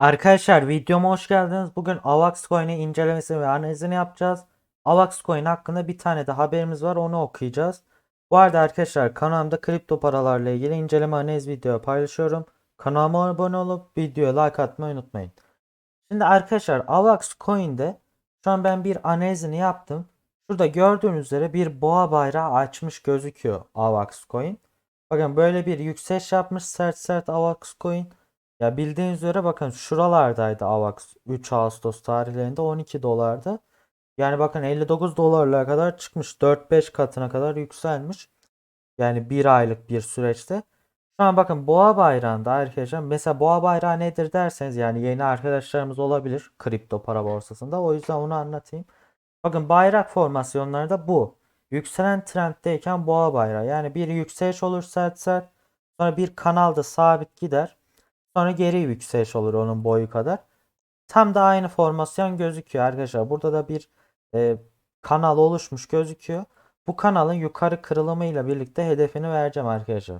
Arkadaşlar videoma hoş geldiniz. Bugün AVAX Coin'i incelemesini ve analizini yapacağız. AVAX Coin hakkında bir tane de haberimiz var onu okuyacağız. Bu arada arkadaşlar kanalımda kripto paralarla ilgili inceleme analiz video paylaşıyorum. Kanalıma abone olup videoya like atmayı unutmayın. Şimdi arkadaşlar AVAX Coin'de şu an ben bir analizini yaptım. Şurada gördüğünüz üzere bir boğa bayrağı açmış gözüküyor AVAX Coin. Bakın böyle bir yükseliş yapmış sert sert AVAX Coin. Ya bildiğiniz üzere bakın şuralardaydı AVAX 3 Ağustos tarihlerinde 12 dolardı. Yani bakın 59 dolarlara kadar çıkmış. 4-5 katına kadar yükselmiş. Yani bir aylık bir süreçte. Şu an bakın boğa bayrağında arkadaşlar mesela boğa bayrağı nedir derseniz yani yeni arkadaşlarımız olabilir kripto para borsasında. O yüzden onu anlatayım. Bakın bayrak formasyonları da bu. Yükselen trenddeyken boğa bayrağı. Yani bir yükseliş olur sert sert. Sonra bir kanalda sabit gider. Sonra geri yükseliş olur onun boyu kadar. Tam da aynı formasyon gözüküyor arkadaşlar. Burada da bir e, kanal oluşmuş gözüküyor. Bu kanalın yukarı kırılımıyla birlikte hedefini vereceğim arkadaşlar.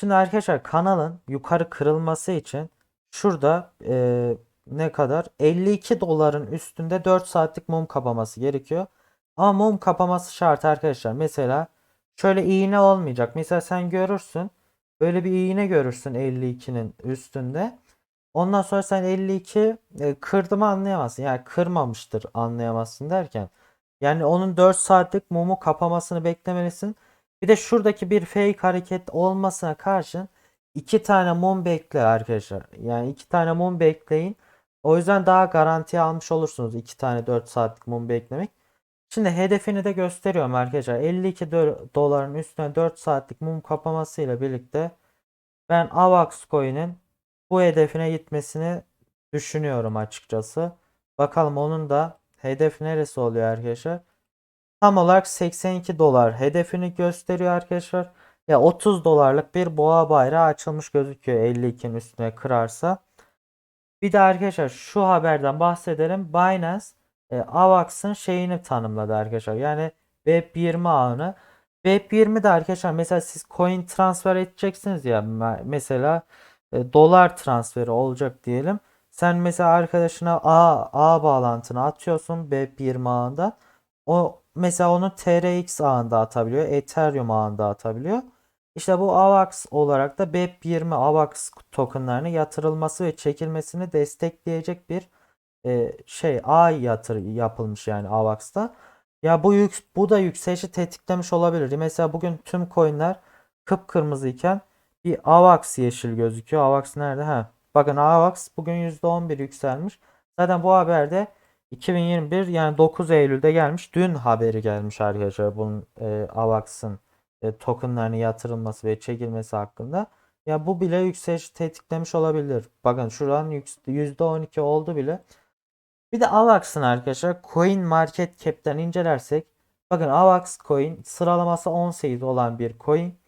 Şimdi arkadaşlar kanalın yukarı kırılması için şurada e, ne kadar 52 doların üstünde 4 saatlik mum kapaması gerekiyor. Ama mum kapaması şart arkadaşlar. Mesela şöyle iğne olmayacak. Mesela sen görürsün. Böyle bir iğne görürsün 52'nin üstünde. Ondan sonra sen 52 e, kırdı mı anlayamazsın. Yani kırmamıştır anlayamazsın derken. Yani onun 4 saatlik mumu kapamasını beklemelisin. Bir de şuradaki bir fake hareket olmasına karşın iki tane mum bekle arkadaşlar. Yani iki tane mum bekleyin. O yüzden daha garanti almış olursunuz iki tane 4 saatlik mum beklemek. Şimdi hedefini de gösteriyorum arkadaşlar. 52 do- doların üstüne 4 saatlik mum kapamasıyla birlikte ben AVAX coin'in bu hedefine gitmesini düşünüyorum açıkçası. Bakalım onun da hedef neresi oluyor arkadaşlar. Tam olarak 82 dolar hedefini gösteriyor arkadaşlar. Ya 30 dolarlık bir boğa bayrağı açılmış gözüküyor 52'nin üstüne kırarsa. Bir de arkadaşlar şu haberden bahsedelim. Binance e, AVAX'ın şeyini tanımladı arkadaşlar. Yani Web20 ağını. Web20 de arkadaşlar mesela siz coin transfer edeceksiniz ya me- mesela e, dolar transferi olacak diyelim. Sen mesela arkadaşına A, A bağlantını atıyorsun Web20 ağında. O mesela onu TRX ağında atabiliyor. Ethereum ağında atabiliyor. İşte bu AVAX olarak da BEP20 AVAX tokenlarının yatırılması ve çekilmesini destekleyecek bir e, şey ağ yatır yapılmış yani AVAX'ta. Ya bu yük, bu da yükselişi tetiklemiş olabilir. Mesela bugün tüm coinler kıpkırmızı iken bir AVAX yeşil gözüküyor. AVAX nerede? Ha. Bakın AVAX bugün %11 yükselmiş. Zaten bu haberde 2021 yani 9 Eylül'de gelmiş. Dün haberi gelmiş arkadaşlar bunun e, AVAX'ın e, tokenlarının yatırılması ve çekilmesi hakkında. Ya bu bile yükseliş tetiklemiş olabilir. Bakın şuran yüks- %12 oldu bile. Bir de AVAX'ın arkadaşlar Coin Market Cap'ten incelersek bakın AVAX Coin sıralaması 18 olan bir coin.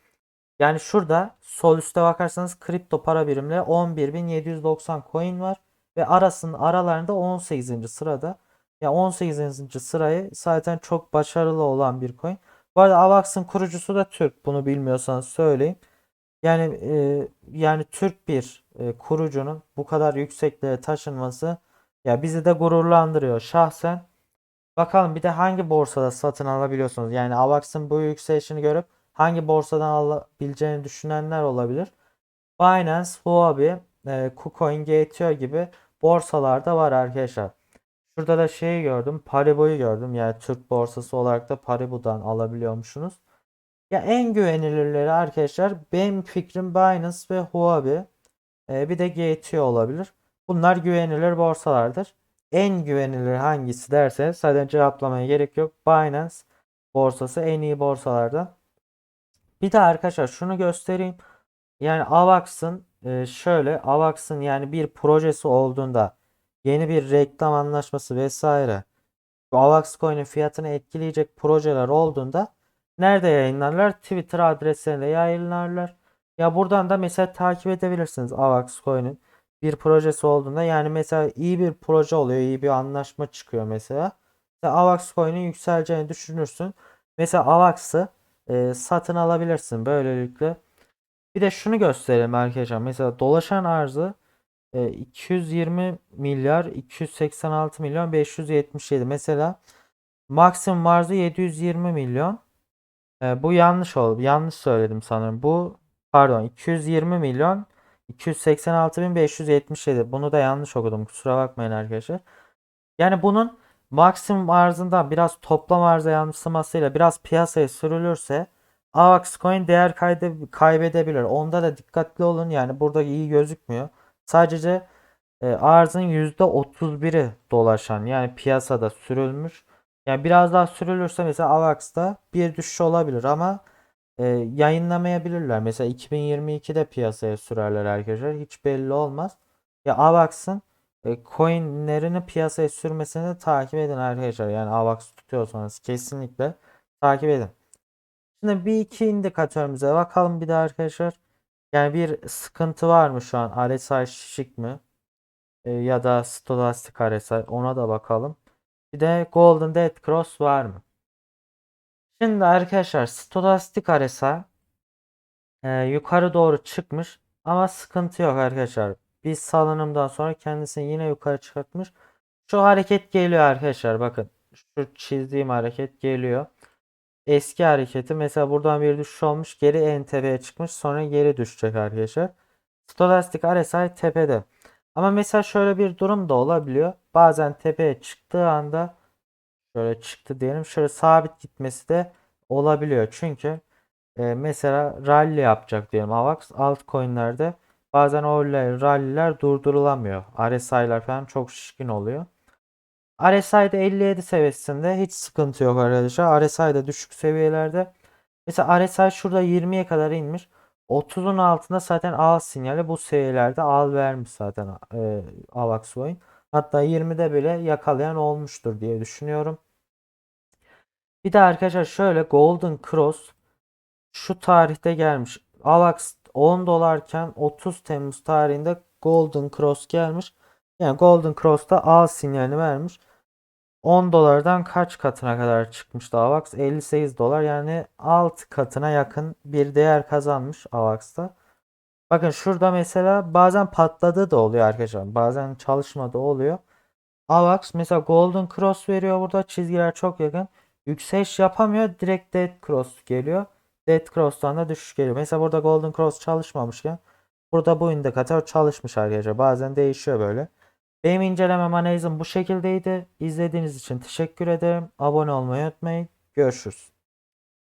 Yani şurada sol üstte bakarsanız kripto para birimleri 11.790 coin var ve arasının aralarında 18. sırada. Ya 18. sırayı zaten çok başarılı olan bir coin. Bu arada AVAX'ın kurucusu da Türk. Bunu bilmiyorsanız söyleyeyim. Yani e, yani Türk bir e, kurucunun bu kadar yükseklere taşınması ya bizi de gururlandırıyor şahsen. Bakalım bir de hangi borsada satın alabiliyorsunuz? Yani AVAX'ın bu yükselişini görüp hangi borsadan alabileceğini düşünenler olabilir. Binance, Huobi, e, KuCoin, Gate.io gibi borsalarda var arkadaşlar. Şurada da şeyi gördüm. Paribu'yu gördüm. Yani Türk borsası olarak da Paribu'dan alabiliyormuşsunuz. Ya en güvenilirleri arkadaşlar benim fikrim Binance ve Huobi. E, bir de Gate.io olabilir. Bunlar güvenilir borsalardır. En güvenilir hangisi derseniz zaten cevaplamaya gerek yok. Binance borsası en iyi borsalardan. Bir de arkadaşlar şunu göstereyim. Yani AVAX'ın e, şöyle AVAX'ın yani bir projesi olduğunda yeni bir reklam anlaşması vesaire AVAX coin'in fiyatını etkileyecek projeler olduğunda nerede yayınlarlar? Twitter adreslerinde yayınlarlar. Ya buradan da mesela takip edebilirsiniz AVAX coin'in bir projesi olduğunda yani mesela iyi bir proje oluyor, iyi bir anlaşma çıkıyor mesela. Mesela AVAX coin'in yükseleceğini düşünürsün. Mesela AVAX'ı e, satın alabilirsin böylelikle. Bir de şunu gösterelim arkadaşlar. Mesela dolaşan arzı e, 220 milyar 286 milyon 577. Mesela maksimum arzı 720 milyon. E, bu yanlış oldu. Yanlış söyledim sanırım. Bu pardon 220 milyon 286.577. Bunu da yanlış okudum. Kusura bakmayın arkadaşlar. Yani bunun maksimum arzından biraz toplam arıza yansımasıyla biraz piyasaya sürülürse AVAX coin değer kayde- kaybedebilir. Onda da dikkatli olun. Yani burada iyi gözükmüyor. Sadece e, arzın %31'i dolaşan yani piyasada sürülmüş. Yani biraz daha sürülürse mesela AVAX'ta bir düşüş olabilir ama e, yayınlamayabilirler. Mesela 2022'de piyasaya sürerler arkadaşlar. Hiç belli olmaz. Ya AVAX'ın e, coinlerini piyasaya sürmesini takip edin arkadaşlar. Yani AVAX tutuyorsanız kesinlikle takip edin. Şimdi bir iki indikatörümüze bakalım bir de arkadaşlar. Yani bir sıkıntı var mı şu an? RSI şişik mi? E, ya da Stochastic RSI ona da bakalım. Bir de Golden Dead Cross var mı? Şimdi arkadaşlar Stochastic RSI e, yukarı doğru çıkmış ama sıkıntı yok arkadaşlar. Bir salınımdan sonra kendisini yine yukarı çıkartmış. Şu hareket geliyor arkadaşlar bakın. Şu çizdiğim hareket geliyor. Eski hareketi mesela buradan bir düşüş olmuş. Geri en tepeye çıkmış. Sonra geri düşecek arkadaşlar. Stochastic RSI tepede. Ama mesela şöyle bir durum da olabiliyor. Bazen tepeye çıktığı anda şöyle çıktı diyelim. Şöyle sabit gitmesi de olabiliyor. Çünkü e, mesela rally yapacak diyelim AVAX altcoin'lerde bazen o rally'ler durdurulamıyor. RSI'lar falan çok şişkin oluyor. RSI'de 57 seviyesinde hiç sıkıntı yok arkadaşlar. RSI'de düşük seviyelerde. Mesela RSI şurada 20'ye kadar inmiş. 30'un altında zaten al sinyali bu seviyelerde al vermiş zaten e, AVAX coin. Hatta 20'de bile yakalayan olmuştur diye düşünüyorum. Bir de arkadaşlar şöyle Golden Cross şu tarihte gelmiş. AVAX 10 dolarken 30 Temmuz tarihinde Golden Cross gelmiş. Yani Golden Cross'ta al sinyalini vermiş. 10 dolardan kaç katına kadar çıkmıştı AVAX? 58 dolar yani 6 katına yakın bir değer kazanmış AVAX'ta. Bakın şurada mesela bazen patladığı da oluyor arkadaşlar. Bazen çalışmadığı oluyor. AVAX mesela Golden Cross veriyor burada. Çizgiler çok yakın. Yükseliş yapamıyor. Direkt Dead Cross geliyor. Dead Cross'tan da düşüş geliyor. Mesela burada Golden Cross çalışmamışken burada bu indikatör çalışmış arkadaşlar. Bazen değişiyor böyle. Benim incelemem analizim bu şekildeydi. İzlediğiniz için teşekkür ederim. Abone olmayı unutmayın. Görüşürüz.